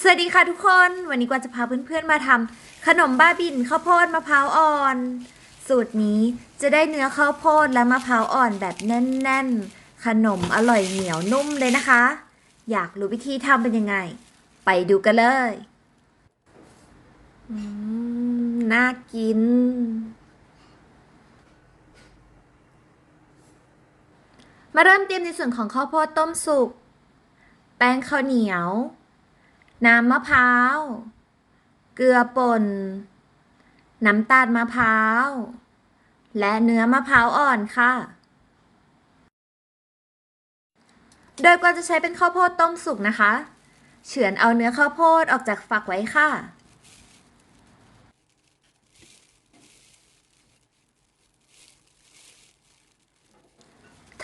สวัสดีค่ะทุกคน วันนี้กวางจะพาเพื่อนๆมาทำขนมบ้าบินข้าวโพดมะพร้าวอ่อน สูตรนี้จะได้เนื้อข้าวโพดและมะพร้าวอ่อนแบบแน่นๆ ขนมอร่อยเหนียวนุ่มเลยนะคะ อยากรู้วิธีทำเป็นยังไง ไปดูกันเลยอืมน่ากิน มาเริ่มเตรียมในส่วนของข้าวโพดต้มสุก แป้งข้าวเหนียว น้ำมะพร้าว เกลือป่น น้ำตาลมะพร้าว และเนื้อมะพร้าวอ่อนค่ะ โดยกวางจะใช้เป็นข้าวโพดต้มสุกนะคะ เฉือนเอาเนื้อข้าวโพดออกจากฝักไว้ค่ะ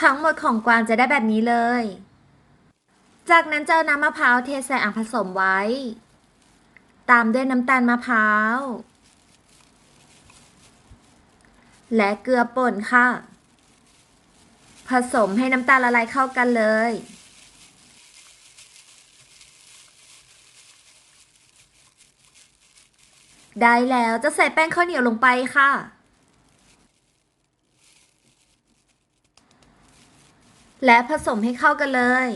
ทั้งหมดของกวางจะได้แบบนี้เลย จากนั้นจะเอาน้ำมะพร้าวเทใส่อ่างผสมไว้ ตามด้วยน้ำตาลมะพร้าว และเกลือป่นค่ะ ผสมให้น้ำตาลละลายเข้ากันเลย ได้แล้วจะใส่แป้งข้าวเหนียวลงไปค่ะและผสมให้เข้ากันเลย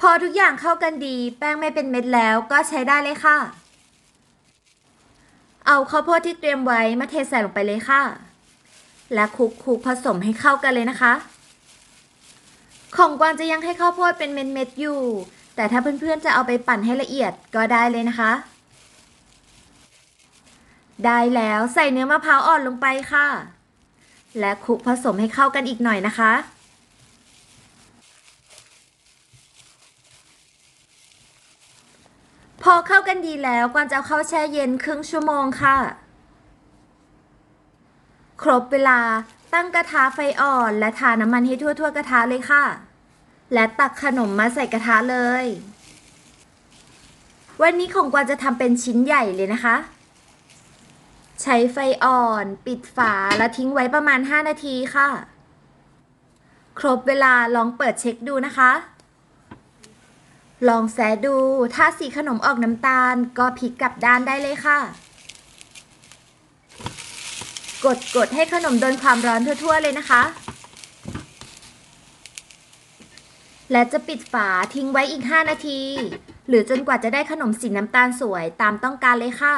พอทุกอย่างเข้ากันดี แป้งไม่เป็นเม็ดแล้วก็ใช้ได้เลยค่ะ เอาข้าวโพดที่เตรียมไว้มาเทใส่ลงไปเลยค่ะ และคลุกคลุกผสมให้เข้ากันเลยนะคะ ของกวางจะยังให้ข้าวโพดเป็นเม็ดๆอยู่ แต่ถ้าเพื่อนๆจะเอาไปปั่นให้ละเอียดก็ได้เลยนะคะ ได้แล้วใส่เนื้อมะพร้าวอ่อนลงไปค่ะ และคลุกผสมให้เข้ากันอีกหน่อยนะคะ อเข้ากันดีแล้วกวางจะเข้าแช่เย็นครึ่งชั่วโมงค่ะ ครบเวลาตั้งกระทะไฟอ่อน และทาน้ำมันให้ทั่วๆกระทะเลยค่ะ และตักขนมมาใส่กระทะเลย วันนี้ของกวางจะทำเป็นชิ้นใหญ่เลยนะคะ ใช้ไฟอ่อน ปิดฝาและทิ้งไว้ประมาณ 5 นาทีค่ะ ครบเวลาลองเปิดเช็คดูนะคะ ลองแสดู ถ้าสีขนมออกน้ำตาลก็พลิกกลับด้านได้เลยค่ะ กดกดให้ขนมโดนความร้อนทั่วๆเลยนะคะ และจะปิดฝาทิ้งไว้อีก 5 นาที หรือจนกว่าจะได้ขนมสีน้ำตาลสวยตามต้องการเลยค่ะ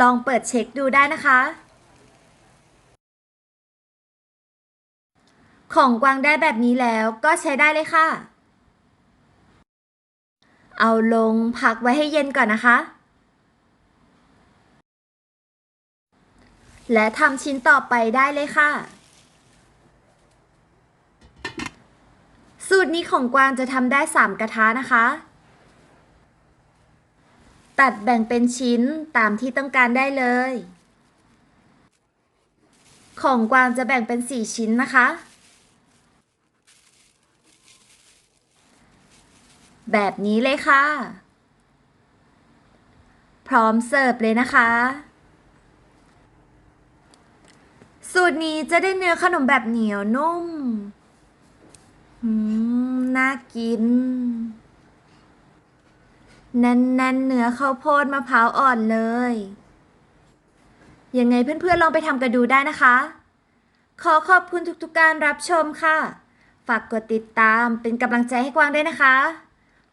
ลองเปิดเช็คดูได้นะคะ ของกวางได้แบบนี้แล้วก็ใช้ได้เลยค่ะ เอาลงพักไว้ให้เย็นก่อนนะคะ และทำชิ้นต่อไปได้เลยค่ะ สูตรนี้ของกวางจะทำได้ 3 กระทะนะคะ ตัดแบ่งเป็นชิ้นตามที่ต้องการได้เลย ของกวางจะแบ่งเป็น 4 ชิ้นนะคะ แบบนี้เลยค่ะ พร้อมเสิร์ฟเลยนะคะ สูตรนี้จะได้เนื้อขนมแบบเหนียวนุ่มอืมน่ากิน แน่นๆเนื้อข้าวโพดมะพร้าวอ่อนเลย ยังไงเพื่อนๆลองไปทำกันดูได้นะคะ ขอขอบคุณทุกๆการรับชมค่ะ ฝากกดติดตามเป็นกำลังใจให้กวางด้วยนะคะ